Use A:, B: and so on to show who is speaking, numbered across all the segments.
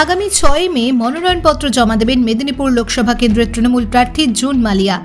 A: আগামী ছয় মে মনোনয়নপত্র জমা দেবেন মেদিনীপুর লোকসভা কেন্দ্রের তৃণমূল প্রার্থী জুন মালিয়া।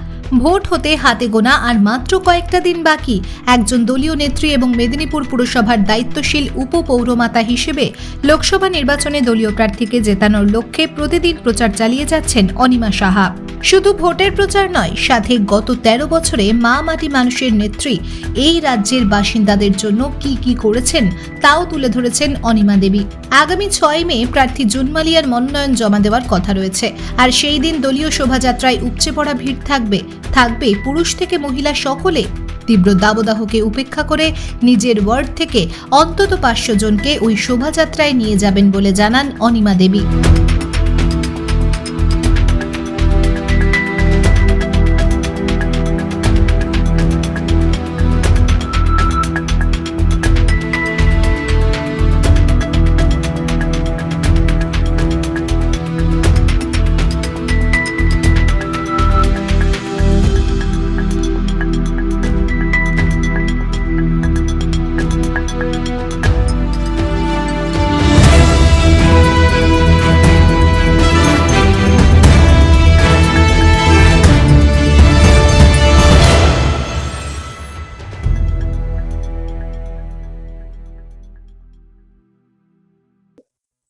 A: ভোট হতে হাতে গোনা আর মাত্র কয়েকটা দিন বাকি। একজন দলীয় নেত্রী এবং মেদিনীপুর পুরসভার দায়িত্বশীল উপপৌরমাতা হিসেবে লোকসভা নির্বাচনে দলীয় প্রার্থীকে জেতানোর লক্ষ্যে প্রতিদিন প্রচার চালিয়ে যাচ্ছেন অনিমা সাহা। শুধু ভোটের প্রচার নয় সাথে গত ১৩ বছরে মা মাটি মানুষের নেত্রী, এই রাজ্যের বাসিন্দাদের জন্য কি কি করেছেন তাও তুলে ধরেছেন অনিমা দেবী। আগামী ছয় মে প্রার্থী জুনমালিয়ার মনোনয়ন জমা দেওয়ার কথা রয়েছে, আর সেই দিন দলীয় শোভাযাত্রায় উপচে পড়া ভিড় থাকবে থাকবে পুরুষ থেকে মহিলা সকলে। তীব্র দাবদাহকে উপেক্ষা করে নিজের ওয়ার্ড থেকে অন্তত পাঁচশো জনকে ওই শোভাযাত্রায় নিয়ে যাবেন বলে জানান অনিমা দেবী।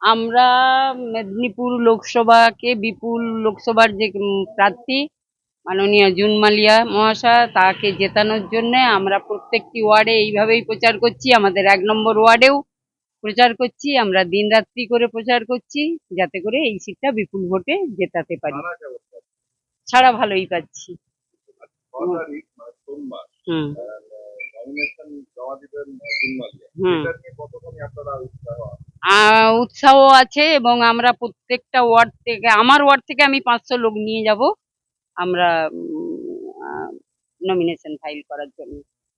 B: আমরা মেদিনীপুর লোকসভাকে বিপুল লোকসভার যে প্রার্থী মাননীয় জুন মালিয়া মহাশয় তাকে জেতানোর জন্য আমরা প্রত্যেকটি ওয়ার্ডে এইভাবেই প্রচার করছি। আমাদের এক নম্বর ওয়ার্ডেও প্রচার করছি। আমরা দিনরাত্রি করে প্রচার করছি যাতে করে এই সিটটা বিপুল ভোটে জেতাতে পারি। ছাড়া ভালোই পাচ্ছি। হুম। হুম। উৎসাহ আছে এবং আমরা প্রত্যেকটা ওয়ার্ড থেকে, আমার ওয়ার্ড থেকে আমি পাঁচশো লোক নিয়ে যাব, আমরা নমিনেশন ফাইল করার জন্য।